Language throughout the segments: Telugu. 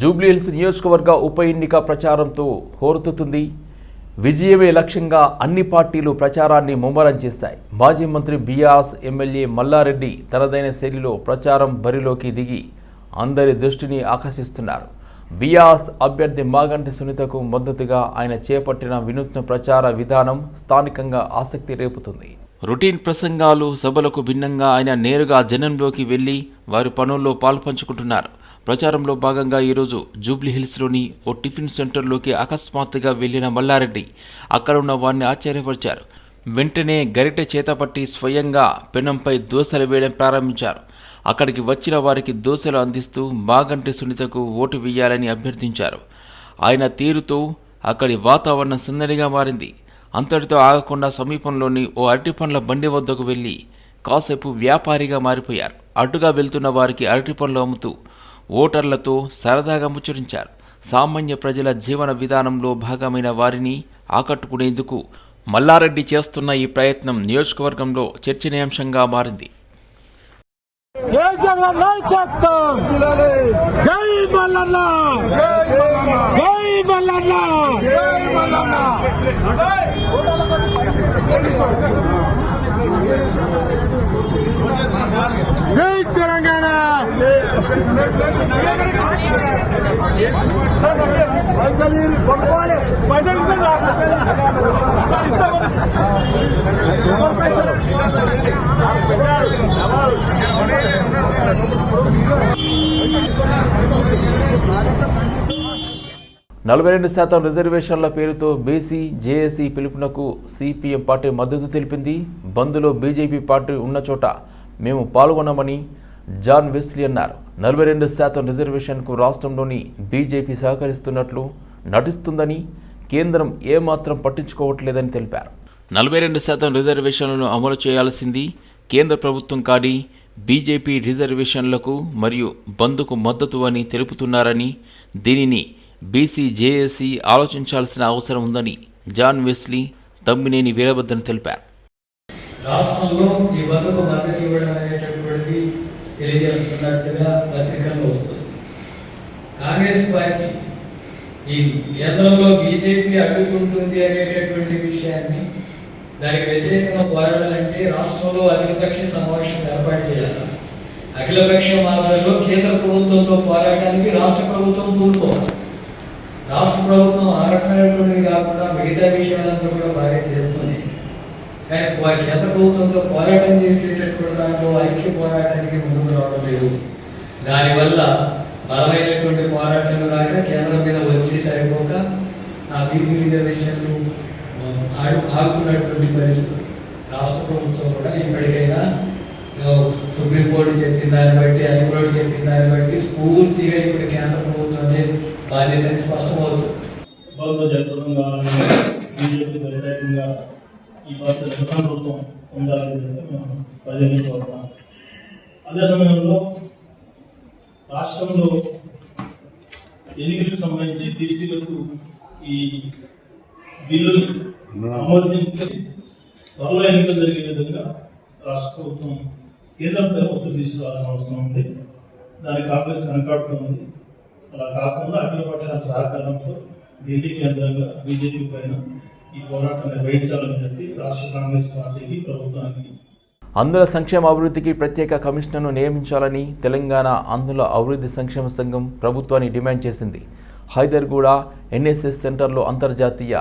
జూబ్లీహిల్స్ నియోజకవర్గ ఉప ఎన్నిక ప్రచారంతో హోరెత్తుతుంది. విజయమే లక్ష్యంగా అన్ని పార్టీలు ప్రచారాన్ని ముమ్మరం చేశాయి. మాజీ మంత్రి బీఆర్ఎస్ ఎమ్మెల్యే మల్లారెడ్డి తనదైన శైలిలో ప్రచారం బరిలోకి దిగి అందరి దృష్టిని ఆకర్షిస్తున్నారు. బీఆర్ఎస్ అభ్యర్థి మాగంటి సునీతకు మద్దతుగా ఆయన చేపట్టిన వినూత్న ప్రచార విధానం స్థానికంగా ఆసక్తి రేపుతుంది. రొటీన్ ప్రసంగాలు సభలకు భిన్నంగా ఆయన నేరుగా జనంలోకి వెళ్ళి వారి పనుల్లో పాల్పంచుకుంటున్నారు ప్రచారంలో భాగంగా ఈరోజు జూబ్లీహిల్స్లోని ఓ టిఫిన్ సెంటర్లోకి అకస్మాత్తుగా వెళ్ళిన మల్లారెడ్డి అక్కడున్న వారిని ఆశ్చర్యపరిచారు. వెంటనే గరిటె చేతపట్టి స్వయంగా పెనంపై దోశలు వేయడం ప్రారంభించారు. అక్కడికి వచ్చిన వారికి దోశలు అందిస్తూ మాగంటి సునీతకు ఓటు వేయాలని అభ్యర్థించారు. ఆయన తీరుతో అక్కడి వాతావరణం సందడిగా మారింది. అంతటితో ఆగకుండా సమీపంలోని ఓ అరటిపండ్ల బండి వద్దకు వెళ్ళి కాసేపు వ్యాపారిగా మారిపోయారు. అటుగా వెళ్తున్న వారికి అరటిపండ్లు అమ్ముతూ ఓటర్లతో సరదాగా ముచ్చరించారు సామాన్య ప్రజల జీవన విధానంలో భాగమైన వారిని ఆకట్టుకునేందుకు మల్లారెడ్డి చేస్తున్న ఈ ప్రయత్నం నియోజకవర్గంలో చర్చనీయాంశంగా మారింది. జై తెలంగాణ! నలభై రెండు శాతం రిజర్వేషన్ల పేరుతో బీసీ జేఏసీ పిలుపునకు సిపిఎం పార్టీ మద్దతు తెలిపింది. బంద్లో బీజేపీ పార్టీ ఉన్న చోట మేము పాల్గొన్నామని జాన్ వెస్లీ అన్నారు. నలభై రెండు శాతం రిజర్వేషన్కు రాష్ట్రంలోని బీజేపీ సహకరిస్తున్నట్లు నటిస్తుందని కేంద్రం ఏమాత్రం పట్టించుకోవట్లేదని తెలిపారు. నలభై రెండు శాతం రిజర్వేషన్లను అమలు చేయాల్సింది కేంద్ర ప్రభుత్వం కాడి బీజేపీ రిజర్వేషన్లకు మరియు బంద్కు మద్దతు అని తెలుపుతున్నారని దీనిని బీసీజేఏసీ ఆలోచించాల్సిన అవసరం ఉందని జాన్ వెస్లీ తమ్మినేని వీరభద్రన్ తెలిపారు. రాష్ట్రంలో ఈ బంద్కు మద్దతు ఇవ్వడం అనేటటువంటిది తెలియజేస్తున్నట్టుగా పత్రికల్లో వస్తుంది. కాంగ్రెస్ పార్టీ ఈ కేంద్రంలో బీజేపీ అడ్డుకుంటుంది అనేటటువంటి విషయాన్ని దానికి వ్యతిరేకంగా పోరాడాలంటే రాష్ట్రంలో అఖిలపక్ష సమావేశం ఏర్పాటు చేయాలి. అఖిలపక్ష మార్గంలో కేంద్ర ప్రభుత్వంతో పోరాటానికి రాష్ట్ర ప్రభుత్వం పూనుకోవాలి రాష్ట్ర ప్రభుత్వం ఆ రకమైనటువంటిది కాకుండా మిగతా విషయాలంతా కూడా బాగా చేస్తుంది కానీ కేంద్ర ప్రభుత్వంతో పోరాటం చేసేటటువంటి దాంట్లో ఐక్య పోరాటానికి ముందుకు రావడం లేదు. దానివల్ల బలమైనటువంటి పోరాటాలు రాక కేంద్రం మీద ఒత్తిడి సరిపోక ఆ బీసీ రిజర్వేషన్లు ఆడు ఆగుతున్నటువంటి పరిస్థితులు రాష్ట్ర ప్రభుత్వం కూడా ఇప్పటికైనా సుప్రీంకోర్టు చెప్పిన దాన్ని బట్టి హైకోర్టు చెప్పిన దాన్ని బట్టి పూర్తిగా ఇప్పుడు కేంద్ర ప్రభుత్వమే బాధ్యత స్పష్టమవుతుంది. బలంగా జరపడం బీజేపీ వ్యతిరేకంగా ఈ భారత ప్రభుత్వం ఉండాలని చెప్పి మేము ప్రజల్ని కోరుతున్నాం. అదే సమయంలో రాష్ట్రంలో ఎన్నికలకు సంబంధించి తీర్చిలకు ఈ బిల్లు ఆమోదించి త్వరలో ఎన్నికలు జరిగే విధంగా రాష్ట్ర ప్రభుత్వం కేంద్రంపై ఒత్తిడి తీసుకురావాల్సిన అవసరం ఉంది. దాని కాంగ్రెస్ వెనకాడుతుంది అలా కాకుండా అఖిల పక్షాల సహకారంతో ఢిల్లీ కేంద్రంగా బీజేపీ పైన ఈ పోరాటాన్ని నిర్వహించాలని చెప్పి రాష్ట్ర కాంగ్రెస్ పార్టీకి ప్రభుత్వానికి. అందుల సంక్షేమ అభివృద్ధికి ప్రత్యేక కమిషనర్ను నియమించాలని తెలంగాణ అందుల అభివృద్ధి సంక్షేమ సంఘం ప్రభుత్వాన్ని డిమాండ్ చేసింది. హైదర్గూడ ఎన్ఎస్ఎస్ సెంటర్లో అంతర్జాతీయ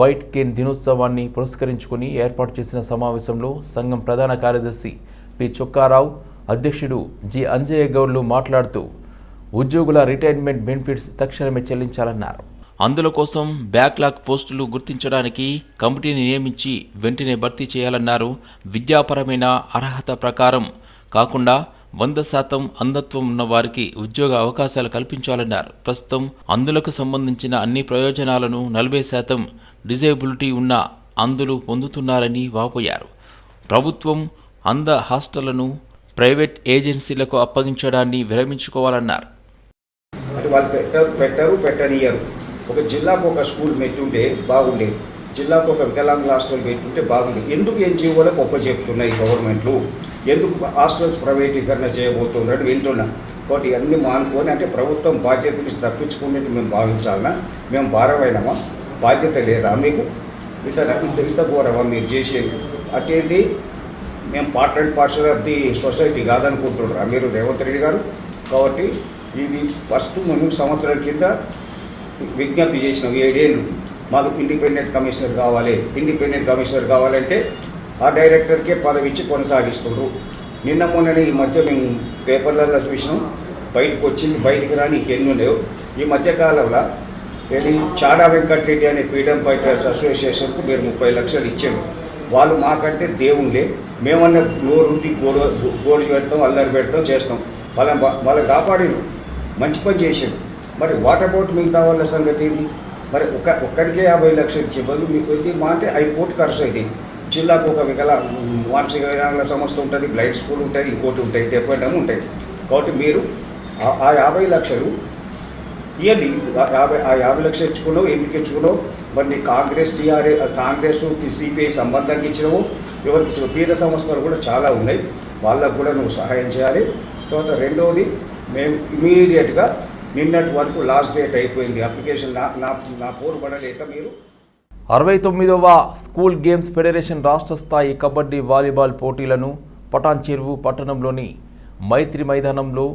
వైట్ కేన్ దినోత్సవాన్ని పురస్కరించుకుని ఏర్పాటు చేసిన సమావేశంలో సంఘం ప్రధాన కార్యదర్శి పి చొక్కారావు అధ్యక్షుడు జి అంజయ్య గౌడ్లు మాట్లాడుతూ ఉద్యోగుల రిటైర్మెంట్ బెనిఫిట్స్ తక్షణమే చెల్లించాలన్నారు. అందుల కోసం బ్యాక్లాగ్ పోస్టులు గుర్తించడానికి కమిటీని నియమించి వెంటనే భర్తీ చేయాలన్నారు విద్యాపరమైన అర్హత ప్రకారం. కాకుండా వంద శాతం అంధత్వం ఉన్న వారికి ఉద్యోగ అవకాశాలు కల్పించాలన్నారు. ప్రస్తుతం అందులకు సంబంధించిన అన్ని ప్రయోజనాలను నలభై శాతం డిజేబిలిటీ ఉన్న అందులు పొందుతున్నారని వాపోయారు. ప్రభుత్వం అంధ హాస్టళ్ళను ప్రైవేట్ ఏజెన్సీలకు అప్పగించడాన్ని విరమించుకోవాలన్నారు. పెట్టరు పెట్టనియరు ఒక జిల్లాకు ఒక స్కూల్ పెట్టుంటే బాగుండేది. జిల్లాకు ఒక వికలాంగుల హాస్టల్ పెట్టుంటే బాగుండేది. ఎందుకు ఎన్జిఓలకు ఒప్ప చెప్తున్నాయి గవర్నమెంట్లు? ఎందుకు హాస్టల్స్ ప్రైవేటీకరణ చేయబోతున్నట్టు వింటున్నాం. కాబట్టి ఇవన్నీ మానుకొని అంటే ప్రభుత్వం బాధ్యత నుంచి తప్పించుకున్నట్టు మేము భావించాలన్నా మేము భారమైనమా? బాధ్యత లేదా మీకు? ఇంత ఇంత ఘోరమా మీరు చేసేది. అటేది? మేము part and parcel of the society కాదనుకుంటున్నారా మీరు రేవంత్ రెడ్డి గారు? కాబట్టి ఇది ఫస్ట్ మనం సంవత్సరం కింద విజ్ఞప్తి చేసినాం ఏడేళ్ళు మాకు ఇండిపెండెంట్ కమిషనర్ కావాలి. ఇండిపెండెంట్ కమిషనర్ కావాలంటే ఆ డైరెక్టర్కే పదవి ఇచ్చి కొనసాగిస్తుండ్రు. నిన్న మొన్ననే ఈ మధ్య మేము పేపర్లలో చూసినాం. బయటకు వచ్చింది బయటికి రాని ఇంకెన్ని లేవు ఈ మధ్యకాలంలో ఏది చాడా వెంకటరెడ్డి అనే ఫ్రీడమ్ ఫైటర్స్ అసోసియేషన్కు మీరు ముప్పై లక్షలు ఇచ్చారు. వాళ్ళు మాకంటే దేవుళ్ళే మేమన్నా నోరుండి గోడు గోడు పెడతాం అల్లరి పెడతాం చేస్తాం. వాళ్ళని వాళ్ళని కాపాడిరు మంచి పని చేసారు మరి వాట్ అబౌట్ మిగతా వాళ్ళ సంగతి ఏంటి? మరి ఒక ఒక్కడికే యాభై లక్షలు ఇచ్చే బదులు మీకు ఇది మా అంటే ఐదు కోట్లు ఖర్చు అయింది జిల్లాకు ఒక వికల మానసిక వికలాంగుల సంస్థ ఉంటుంది బ్లైండ్ స్కూల్ ఉంటుంది ఇంకోటి ఉంటాయి డెబ్బై ఉంటాయి. కాబట్టి మీరు ఆ- యాభై లక్షలు ఇయర్లీ యాభై ఆ యాభై లక్షలు ఇచ్చుకున్నావు ఎందుకు ఇచ్చుకున్నావు మరి నీ కాంగ్రెస్ టీఆర్ఏ కాంగ్రెస్ సిపిఐ సంబంధానికి ఇచ్చినావు. ఎవరికి పేద సంస్థలు కూడా చాలా ఉన్నాయి. వాళ్ళకు కూడా నువ్వు సహాయం చేయాలి. తర్వాత రెండవది మేము ఇమీడియట్గా నిన్నటి వరకు లాస్ట్ డేట్ అయిపోయింది. అప్లికేషన్ నా నా పోరు పడలేక మీరు అరవై తొమ్మిదవ స్కూల్ గేమ్స్ ఫెడరేషన్ రాష్ట్ర స్థాయి కబడ్డీ వాలీబాల్ పోటీలను పటాన్ చెరువు పట్టణంలోని మైత్రి మైదానంలో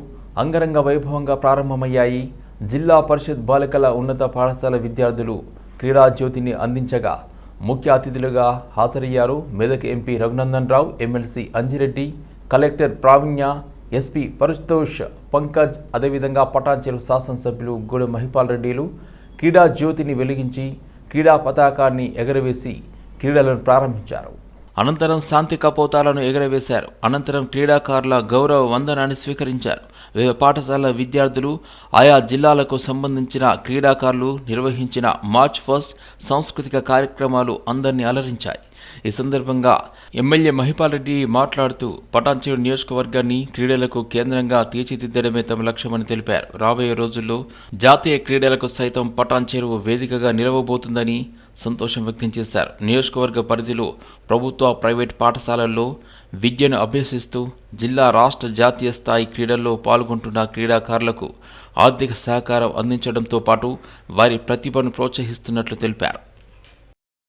అంగరంగ వైభవంగా ప్రారంభమయ్యాయి. జిల్లా పరిషత్ బాలికల ఉన్నత పాఠశాల విద్యార్థులు క్రీడా జ్యోతిని అందించగా ముఖ్య అతిథులుగా హాజరయ్యారు. Medak MP Raghunandan Rao MLC Anjireddy collector Praveenya SP Paritosh Pankaj అదేవిధంగా పటాంచెలు శాసనసభ్యులు గూడెం మహిపాల్ రెడ్డిలు క్రీడా జ్యోతిని వెలిగించి క్రీడా పతాకాన్ని ఎగరవేసి క్రీడలను ప్రారంభించారు. అనంతరం శాంతి కపోతాలను ఎగరవేశారు. అనంతరం క్రీడాకారుల గౌరవ వందనాన్ని స్వీకరించారు. వివిధ పాఠశాల విద్యార్థులు ఆయా జిల్లాలకు సంబంధించిన క్రీడాకారులు నిర్వహించిన మార్చ్ ఫస్ట్ సాంస్కృతిక కార్యక్రమాలు అందరినీ అలరించాయి. ఈ సందర్భంగా ఎమ్మెల్యే మహిపాల్ రెడ్డి మాట్లాడుతూ పటాన్చేరు నియోజకవర్గాన్ని క్రీడలకు కేంద్రంగా తీర్చిదిద్దడమే తమ లక్ష్యమని తెలిపారు. రాబోయే రోజుల్లో జాతీయ క్రీడలకు సైతం పటాన్చేరు వేదికగా నిలవబోతుందని సంతోషం వ్యక్తం చేశారు. నియోజకవర్గ పరిధిలో ప్రభుత్వ ప్రైవేట్ పాఠశాలల్లో విద్యను అభ్యసిస్తూ జిల్లా రాష్ట్ర జాతీయ స్థాయి క్రీడల్లో పాల్గొంటున్న క్రీడాకారులకు ఆర్థిక సహకారం అందించడంతో పాటు వారి ప్రతిభను ప్రోత్సహిస్తున్నట్లు తెలిపారు.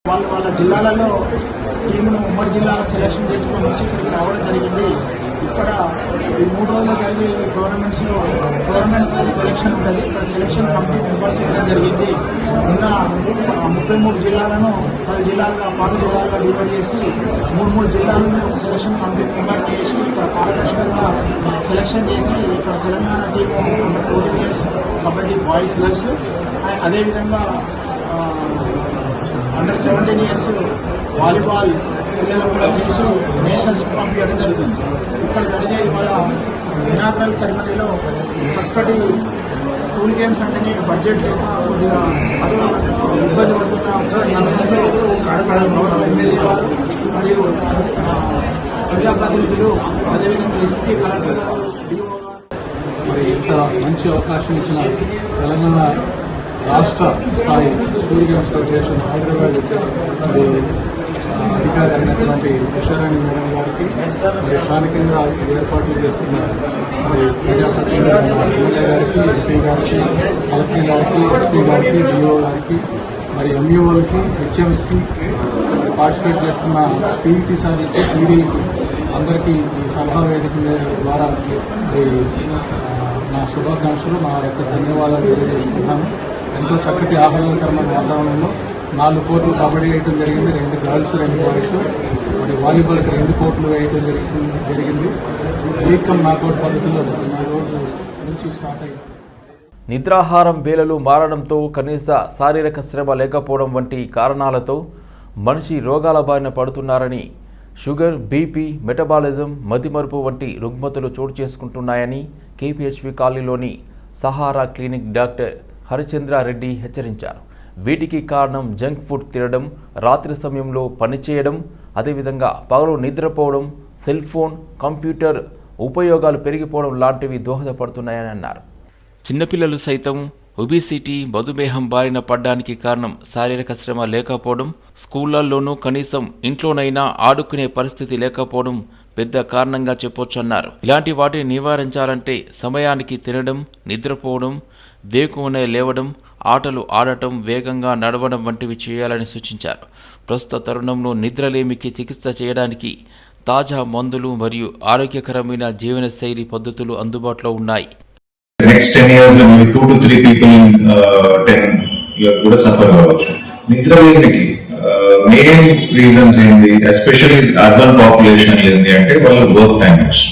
వాళ్ళ వాళ్ళ జిల్లాలలో టీమును ఉమ్మడి జిల్లాలో సెలెక్షన్ చేసుకొని వచ్చి ఇక్కడికి రావడం జరిగింది. ఇక్కడ ఈ మూడు రోజులు జరిగే టోర్నమెంట్స్లో టోర్నమెంట్ సెలెక్షన్ ఉంటుంది. ఇక్కడ సెలెక్షన్ కమిటీ మెంబర్స్ ఇవ్వడం జరిగింది. ఉన్న ముప్పై మూడు జిల్లాలను పది జిల్లాలుగా పాలు జిల్లాలుగా డివైడ్ చేసి మూడు మూడు జిల్లాలను సెలెక్షన్ కమిటీ మెంబర్ చేసి ఇక్కడ పారదర్శకంగా సెలెక్షన్ చేసి ఇక్కడ Telangana team under fourteen years kabaddi boys girls అదేవిధంగా అండర్ సెవెంటీన్ ఇయర్స్ వాలీబాల్ పిల్లలు కూడా చేసి నేషనల్స్ పంపించడం జరుగుతుంది. ఇక్కడ జరిగే ఇవాళ ఇనాగ్రల్ సెరమనీలో చక్కటి స్కూల్ గేమ్స్ అంటేనే బడ్జెట్ లేక కొద్దిగా ఇబ్బంది పడుతున్న ఎమ్మెల్యే గారు మరియు ఆ, ప్రజాప్రతినిధులు అదేవిధంగా ఎస్పీ కలెక్టర్ గారు మరి ఇంత మంచి అవకాశం ఇచ్చిన తెలంగాణ రాష్ట్ర స్థాయి స్కూల్ గేమ్స్ చేసిన హైదరాబాద్ మరి జరిగినటువంటి అయినటువంటి ఉషారాణి మేడం గారికి మరి స్థానికంగా ఏర్పాట్లు చేస్తున్న మరి ప్రజాప్రతినిధులైన ఎమ్మెల్యే గారికి ఎంపీ గారికి కలెక్టర్ గారికి ఎస్పీ గారికి డిఓ గారికి మరి ఎంఈఓలకి హెచ్ఎంస్కి మరి పార్టిసిపేట్ చేస్తున్న పీఈటీ సార్లకి పీడీలకి అందరికీ ఈ సభా వేదిక ద్వారా మరి నా శుభాకాంక్షలు నా యొక్క ధన్యవాదాలు తెలియజేసుకుంటున్నాను. ఎంతో చక్కటి ఆహ్లాదకరమైన వాతావరణంలో నాలుగు కోట్లు కబడ్డీ వేయటం జరిగింది రెండు గర్ల్స్ రెండు బాయ్స్. మరి వాలీబాల్కి రెండు కోట్లు వేయటం జరిగింది జరిగింది. లీగ్ నాకౌట్ పద్ధతిలో రోజు నుంచి స్టార్ట్ అయ్యింది నిద్రాహారం వేలలు మారడంతో కనీస శారీరక శ్రమ లేకపోవడం వంటి కారణాలతో మనిషి రోగాల బారిన పడుతున్నారని షుగర్ బీపీ మెటబాలిజం మతిమరుపు వంటి రుగ్మతులు చోటు చేసుకుంటున్నాయని కేపీహెచ్పి కాలనీలోని సహారా క్లినిక్ డాక్టర్ హరిచంద్రారెడ్డి హెచ్చరించారు. వీటికి కారణం జంక్ ఫుడ్ తినడం రాత్రి సమయంలో పనిచేయడం అదేవిధంగా పగలు నిద్రపోవడం సెల్ ఫోన్ కంప్యూటర్ ఉపయోగాలు పెరిగిపోవడం లాంటివి దోహదపడుతున్నాయని అన్నారు. చిన్నపిల్లలు సైతం ఒబిసిటీ మధుమేహం బారిన పడ్డానికి కారణం శారీరక శ్రమ లేకపోవడం స్కూళ్ళలోనూ కనీసం ఇంట్లోనైనా ఆడుకునే పరిస్థితి లేకపోవడం పెద్ద కారణంగా చెప్పొచ్చన్నారు. ఇలాంటి వాటిని నివారించాలంటే సమయానికి తినడం నిద్రపోవడం వేకువనే లేవడం ఆటలు ఆడటం వేగంగా నడవడం వంటివి చేయాలని సూచించారు. ప్రస్తుత తరుణంలో నిద్రలేమికి చికిత్స చేయడానికి తాజా మందులు మరియు ఆరోగ్యకరమైన జీవనశైలి పద్ధతులు అందుబాటులో ఉన్నాయి. Next ten years two to three people ten కూడా సఫర్ కావచ్చు. నిద్రలేమికి మెయిన్ రీజన్స్ ఏంది? ఎస్పెషల్లీ అర్బన్ పాపులేషన్ ఏంది అంటే వాళ్ళ వర్క్ టైమ్స్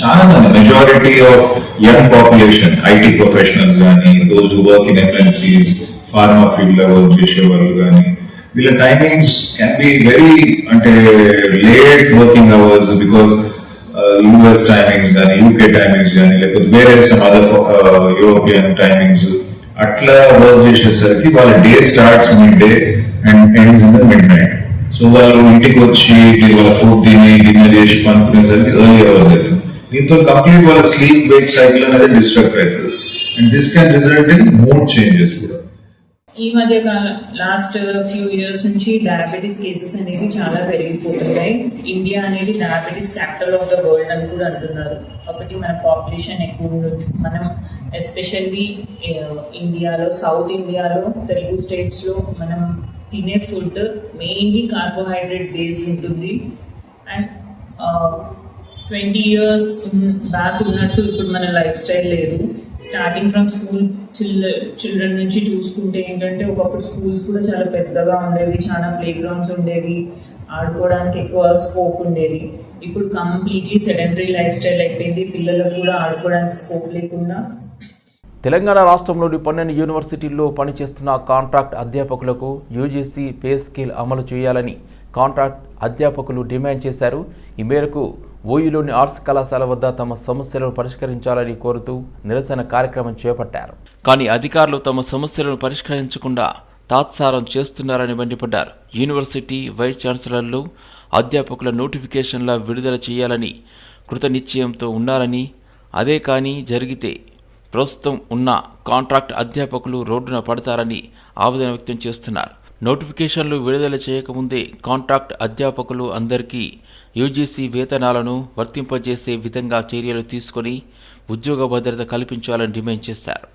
చాలా మంది majority of young population IT professionals కానీ those to work in MNCs pharma ఫీల్డ్లో వర్క్ చేసే వాళ్ళు కానీ వీళ్ళ టైమింగ్స్ కెన్ బి వెరీ అంటే late working hours because US timings కానీ యూకే టైమింగ్స్ కానీ లేకపోతే వేరే సమ్ అదర్ యూరోపియన్ టైమింగ్స్ అట్లా వర్క్ చేసేసరికి వాళ్ళ day starts midday and ends in the midnight so వాళ్ళు ఇంటికి వచ్చి వాళ్ళ ఫుడ్ తిని డిన్నర్ చేసి పనుకునేసరికి ఎర్లీ అవర్స్ అవుతుంది దీంతో కంప్లీట్ వాళ్ళ స్లీప్ వేక్ సైకిల్ అనేది డిస్టర్బ్ అవుతుంది. And this can result in mood changes కూడా. ఈ మధ్య కాలం లాస్ట్ ఫ్యూ ఇయర్స్ నుంచి డయాబెటీస్ కేసెస్ అనేది చాలా పెరిగిపోతున్నాయి. ఇండియా అనేది diabetes capital of the world అని కూడా అంటున్నారు. కాబట్టి మన పాపులేషన్ ఎక్కువ ఉండొచ్చు. మనం ఎస్పెషల్లీ ఇండియాలో సౌత్ ఇండియాలో తెలుగు స్టేట్స్లో మనం తినే ఫుడ్ మెయిన్లీ కార్బోహైడ్రేట్ బేస్డ్ ఉంటుంది. అండ్ ట్వంటీ ఇయర్స్ బ్యాక్ ఉన్నట్టు ఇప్పుడు మన లైఫ్ స్టైల్ లేదు. స్టార్టింగ్ ఫ్రమ్ స్కూల్ చిల్డ్ర చిల్డ్రన్ నుంచి చూసుకుంటే ఏంటంటే ఒకప్పుడు స్కూల్స్ కూడా చాలా పెద్దగా ఉండేవి చాలా ప్లే గ్రౌండ్స్ ఉండేవి ఆడుకోవడానికి ఎక్కువ స్కోప్ ఉండేది. ఇప్పుడు కంప్లీట్లీ సెడెంటరీ లైఫ్ స్టైల్ అయిపోయింది పిల్లలకు కూడా ఆడుకోవడానికి స్కోప్ లేకుండా. తెలంగాణ రాష్ట్రంలోని పన్నెండు యూనివర్సిటీల్లో పనిచేస్తున్న కాంట్రాక్ట్ అధ్యాపకులకు యూజీసీ పే స్కేల్ అమలు చేయాలని కాంట్రాక్ట్ అధ్యాపకులు డిమాండ్ చేశారు. ఈ మేరకు ఓయూలోని ఆర్ట్స్ కళాశాల వద్ద తమ సమస్యలను పరిష్కరించాలని కోరుతూ నిరసన కార్యక్రమం చేపట్టారు. కానీ అధికారులు తమ సమస్యలను పరిష్కరించకుండా తాత్సారం చేస్తున్నారని మండిపడ్డారు. యూనివర్సిటీ వైస్ ఛాన్సలర్లు అధ్యాపకుల నోటిఫికేషన్ల విడుదల చేయాలని కృతనిశ్చయంతో ఉన్నారని అదే కానీ జరిగితే ప్రస్తుతం ఉన్న కాంట్రాక్ట్ అధ్యాపకులు రోడ్డున పడతారని ఆవేదన వ్యక్తం చేస్తున్నారు. నోటిఫికేషన్లు విడుదల చేయకముందే కాంట్రాక్ట్ అధ్యాపకులు అందరికీ యూజీసీ వేతనాలను వర్తింపజేసే విధంగా చర్యలు తీసుకొని ఉద్యోగ భద్రత కల్పించాలని డిమాండ్ చేశారు.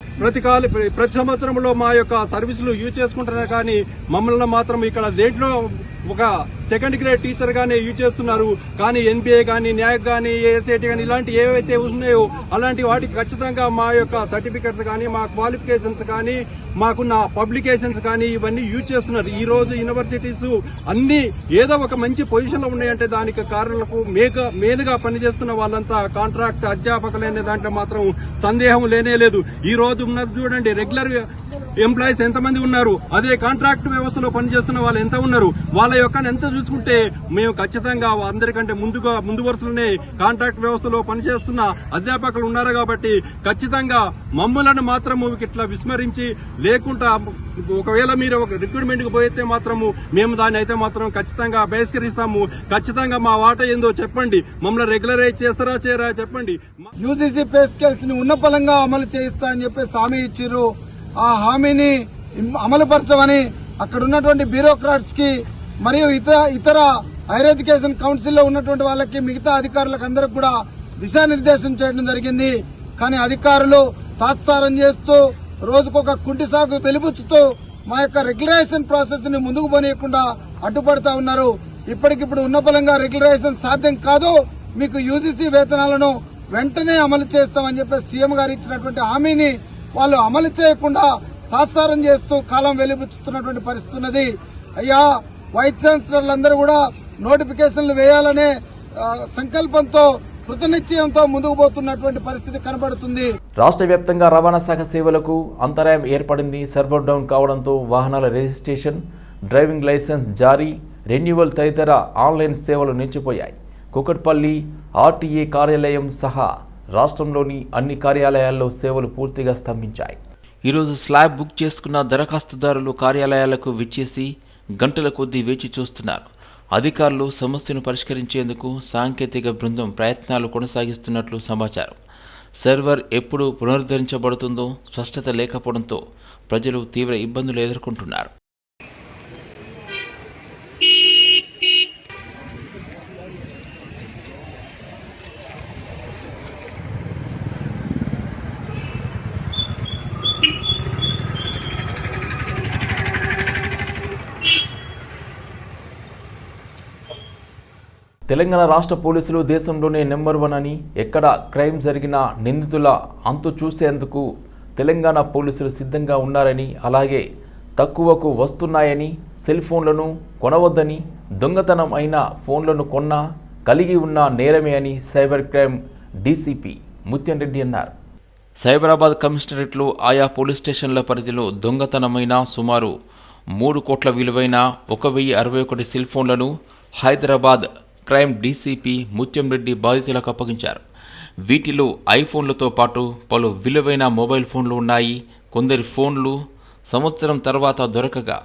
ప్రతి కాల ప్రతి సంవత్సరంలో మా యొక్క సర్వీసులు యూజ్ చేసుకుంటున్నారు కానీ మమ్మల్ని మాత్రం ఇక్కడ దేంట్లో ఒక సెకండ్ గ్రేడ్ టీచర్ గానే యూజ్ చేస్తున్నారు. కానీ ఎన్బిఏ కానీ న్యాక్ కానీ ఏఎస్ఐటీ కానీ ఇలాంటి ఏవైతే ఉన్నాయో అలాంటి వాటికి ఖచ్చితంగా మా యొక్క సర్టిఫికెట్స్ కానీ మా క్వాలిఫికేషన్స్ కానీ మాకున్న పబ్లికేషన్స్ కానీ ఇవన్నీ యూజ్ చేస్తున్నారు. ఈ రోజు యూనివర్సిటీస్ అన్ని ఏదో ఒక మంచి పొజిషన్లో ఉన్నాయంటే దానికి కారణాలకు మేక మేలుగా పనిచేస్తున్న వాళ్ళంతా కాంట్రాక్ట్ అధ్యాపకులనే దాంట్లో మాత్రం సందేహం లేనే లేదు. ఈ రోజు ఉన్నది చూడండి రెగ్యులర్ ఎంప్లాయీస్ ఎంతమంది ఉన్నారు? అదే కాంట్రాక్ట్ వ్యవస్థలో పనిచేస్తున్న వాళ్ళు ఎంత ఉన్నారు? వాళ్ళ యొక్క ఎంత చూసుకుంటే మేము ఖచ్చితంగా అందరికంటే ముందుగా ముందు వరుసలోనే కాంట్రాక్ట్ వ్యవస్థలో పనిచేస్తున్న అధ్యాపకులు ఉన్నారు కాబట్టి ఖచ్చితంగా మమ్మలను మాత్రము ఇట్లా విస్మరించి లేకుండా ఒకవేళ మీరు ఒక రిక్రూట్మెంట్కి పోయితే మాత్రము మేము దాన్ని అయితే మాత్రం ఖచ్చితంగా బహిష్కరిస్తాము. ఖచ్చితంగా మా వాట ఏందో చెప్పండి. మమ్మల్ని రెగ్యులరైజ్ చేస్తారా చేయరా చెప్పండి. యూజీసీ పే స్కేల్స్ని ఉన్నపలంగా అమలు చేయిస్తా అని చెప్పి హామీ ఇచ్చిర్రు. ఆ హామీని అమలుపరచమని అక్కడ ఉన్నటువంటి బ్యూరోక్రాట్స్కి మరియు ఇతర ఇతర హైర్ ఎడ్యుకేషన్ కౌన్సిల్లో ఉన్నటువంటి వాళ్ళకి మిగతా అధికారులకు అందరికి కూడా దిశానిర్దేశం చేయడం జరిగింది. కానీ అధికారులు తాత్సారం చేస్తూ రోజుకొక కుంటి సాగు వెలుబుచ్చుతూ మా యొక్క రెగ్యులేషన్ ప్రాసెస్ని ముందుకు పోనీయకుండా అడ్డుపడతా ఉన్నారు. ఇప్పటికిప్పుడు ఉన్న బలంగా రెగ్యులరైజేషన్ సాధ్యం కాదు. మీకు యూజీసీ వేతనాలను వెంటనే అమలు చేస్తామని చెప్పి సీఎం గారు ఇచ్చినటువంటి హామీని వాళ్ళు అమలు చేయకుండా తాత్సారం చేస్తూ కాలం వెలిబుచ్చుతున్నటువంటి పరిస్థితి ఉన్నది. అయ్యా వైస్ ఛాన్సలర్లు అందరూ కూడా నోటిఫికేషన్లు వేయాలనే సంకల్పంతో కృతనిశ్చయంతో ముందుకు పోతున్నటువంటి పరిస్థితి కనబడుతుంది. రాష్ట్ర వ్యాప్తంగా రవాణా శాఖ సేవలకు అంతరాయం ఏర్పడింది. సర్వర్ డౌన్ కావడంతో వాహనాల రిజిస్ట్రేషన్ డ్రైవింగ్ లైసెన్స్ జారీ రెన్యువల్ తదితర ఆన్లైన్ సేవలు నిలిచిపోయాయి. కుకట్పల్లి ఆర్టీఏ కార్యాలయం సహా రాష్ట్రంలోని అన్ని కార్యాలయాల్లో సేవలు పూర్తిగా స్తంభించాయి. ఈరోజు స్లాబ్ బుక్ చేసుకున్న దరఖాస్తుదారులు కార్యాలయాలకు విచ్చేసి గంటల కొద్దీ వేచి చూస్తున్నారు. అధికారులు సమస్యను పరిష్కరించేందుకు సాంకేతిక బృందం ప్రయత్నాలు కొనసాగిస్తున్నట్లు సమాచారం. సర్వర్ ఎప్పుడు పునరుద్ధరించబడుతుందో స్పష్టత లేకపోవడంతో ప్రజలు తీవ్ర ఇబ్బందులు ఎదుర్కొంటున్నారు. తెలంగాణ రాష్ట్ర పోలీసులు దేశంలోనే నెంబర్ వన్ అని ఎక్కడ క్రైమ్ జరిగినా నిందితుల అంతు చూసేందుకు తెలంగాణ పోలీసులు సిద్ధంగా ఉన్నారని అలాగే తక్కువకు వస్తున్నాయని సెల్ ఫోన్లను కొనవద్దని దొంగతనం అయిన ఫోన్లను కొన్నా కలిగి ఉన్న నేరమే అని cyber crime DCP Muthyam Reddy అన్నారు. సైబరాబాద్ కమిషనరేట్లో ఆయా పోలీస్ స్టేషన్ల పరిధిలో దొంగతనమైన సుమారు మూడు కోట్ల విలువైన ఒక వెయ్యి అరవై ఒకటి సెల్ ఫోన్లను హైదరాబాద్ క్రైమ్ డీసీపీ ముత్యం రెడ్డి బాధితులకు అప్పగించారు. వీటిలో ఐఫోన్లతో పాటు పలు విలువైన మొబైల్ ఫోన్లు ఉన్నాయి. కొందరి ఫోన్లు సంవత్సరం తర్వాత దొరకగా.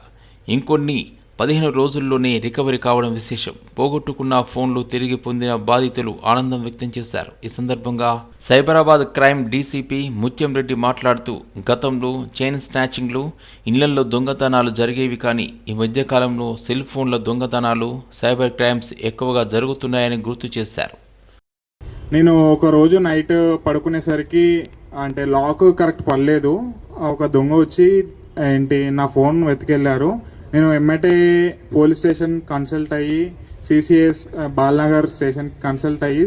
ఇంకొన్ని పదిహేను రోజుల్లోనే రికవరీ కావడం విశేషం. పోగొట్టుకున్న ఫోన్లు తిరిగి పొందిన బాధితులు ఆనందం వ్యక్తం చేశారు. ఈ సందర్భంగా సైబరాబాద్ క్రైమ్ డీసీపీ ముత్యం రెడ్డి మాట్లాడుతూ గతంలో చైన్ స్నాచింగ్లు ఇళ్ళలో దొంగతనాలు జరిగేవి కానీ ఈ మధ్యకాలంలో సెల్ ఫోన్ల దొంగతనాలు సైబర్ క్రైమ్స్ ఎక్కువగా జరుగుతున్నాయని గుర్తు చేశారు. నేను ఒక రోజు నైట్ పడుకునేసరికి అంటే లాక్ కరెక్ట్ పడలేదు. ఒక దొంగ వచ్చి ఏంటి నా ఫోన్ వెతికెళ్ళారు. నేను ఎమ్మటే పోలీస్ స్టేషన్ కన్సల్ట్ అయ్యి సిసిఎస్ బాల్నగర్ స్టేషన్ కన్సల్ట్ అయ్యి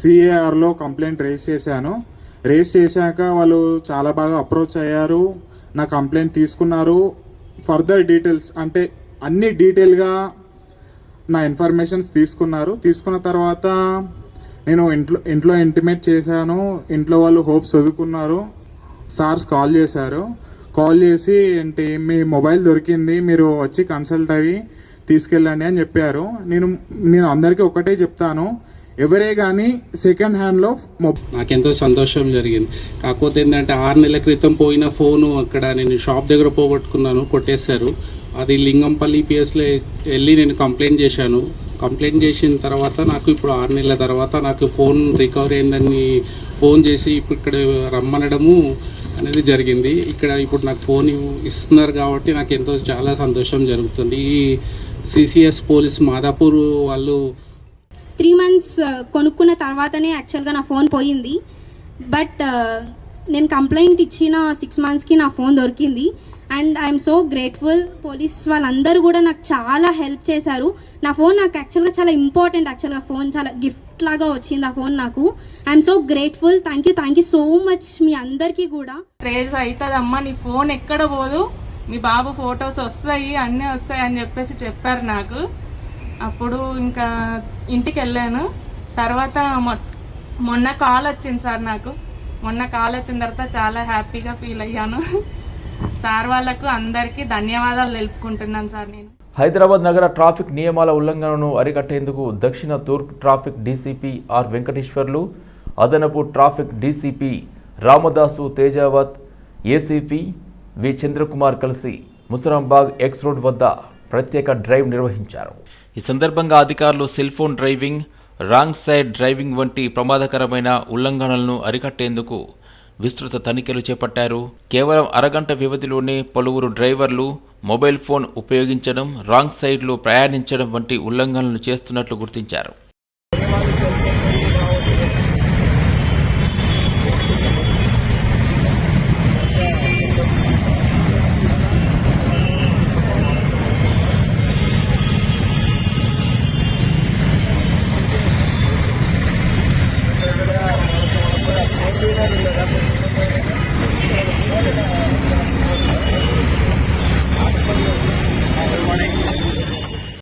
సిఏఆర్లో కంప్లైంట్ రేస్ చేశాను. రేస్ చేశాక వాళ్ళు చాలా బాగా అప్రోచ్ అయ్యారు. నా కంప్లైంట్ తీసుకున్నారు. ఫర్దర్ డీటెయిల్స్ అంటే అన్ని డీటెయిల్గా నా ఇన్ఫర్మేషన్స్ తీసుకున్నారు. తీసుకున్న తర్వాత నేను ఇంట్లో ఇంట్లో ఇంటిమేట్ చేశాను. ఇంట్లో వాళ్ళు హోప్స్ చదువుకున్నారు. సార్స్ కాల్ చేశారు. కాల్ చేసి ఏంటి మీ మొబైల్ దొరికింది మీరు వచ్చి కన్సల్ట్ అయ్యి తీసుకెళ్ళండి అని చెప్పారు. నేను నేను అందరికీ ఒకటే చెప్తాను. ఎవరే కానీ సెకండ్ హ్యాండ్లో నాకెంతో సంతోషం జరిగింది. కాకపోతే ఏంటంటే ఆరు నెలల క్రితం పోయిన ఫోను అక్కడ నేను షాప్ దగ్గర పోగొట్టుకున్నాను కొట్టేశారు. అది లింగంపల్లి పిఎస్లో వెళ్ళి నేను కంప్లైంట్ చేశాను. కంప్లైంట్ చేసిన తర్వాత నాకు ఇప్పుడు ఆరు నెలల తర్వాత నాకు ఫోన్ రికవరీ అయిందని ఫోన్ చేసి ఇప్పుడు ఇక్కడ రమ్మనడము అనేది జరిగింది. ఇక్కడ ఇప్పుడు నాకు ఫోన్ ఇస్తున్నారు కాబట్టి నాకు ఎంతో చాలా సంతోషం జరుగుతుంది. ఈ సిసిఎస్ పోలీస్ మాదాపూర్ వాళ్ళు త్రీ మంత్స్ uh, కొనుక్కున్న తర్వాతనే యాక్చువల్గా నా ఫోన్ పోయింది. బట్ uh, నేను కంప్లైంట్ ఇచ్చిన సిక్స్ మంత్స్కి నా ఫోన్ దొరికింది. And I'm so grateful. Police వాళ్ళందరూ కూడా నాకు చాలా హెల్ప్ చేశారు. నా ఫోన్ నాకు యాక్చువల్గా చాలా ఇంపార్టెంట్ యాక్చువల్గా ఫోన్ చాలా గిఫ్ట్ లాగా వచ్చింది ఆ ఫోన్ నాకు. I'm so grateful. Thank you thank you so much మీ అందరికీ కూడా. క్రేజ్ అవుతుందమ్మా నీ ఫోన్ ఎక్కడ పోదు? మీ బాబు ఫొటోస్ వస్తాయి అన్నీ వస్తాయి అని చెప్పేసి చెప్పారు నాకు. అప్పుడు ఇంకా ఇంటికి వెళ్ళాను తర్వాత మొ- మొన్న కాల్ వచ్చింది సార్ నాకు. మొన్న కాల్ వచ్చిన తర్వాత చాలా హ్యాపీగా ఫీల్ అయ్యాను. సార్ వాళ్ళకు అందరికీ ధన్యవాదాలు తెలుపుకుంటున్నాను సార్ నేను. హైదరాబాద్ నగర ట్రాఫిక్ నియమాల ఉల్లంఘనను అరికట్టేందుకు దక్షిణ తూర్పు ట్రాఫిక్ డీసీపీ ఆర్ వెంకటేశ్వర్లు అదనపు traffic DCP Ramadasu Tejavath ACP V Chandrakumar కలిసి ముసరాంబాగ్ ఎక్స్ రోడ్ వద్ద ప్రత్యేక డ్రైవ్ నిర్వహించారు. ఈ సందర్భంగా అధికారులు cell phone driving wrong side driving వంటి ప్రమాదకరమైన ఉల్లంఘనలను అరికట్టేందుకు విస్తృత తనిఖీలు చేపట్టారు. కేవలం అరగంట వ్యవధిలోనే పలువురు డ్రైవర్లు మొబైల్ ఫోన్ ఉపయోగించడం రాంగ్ సైడ్లో ప్రయాణించడం వంటి ఉల్లంఘనలు చేస్తున్నట్లు గుర్తించారు.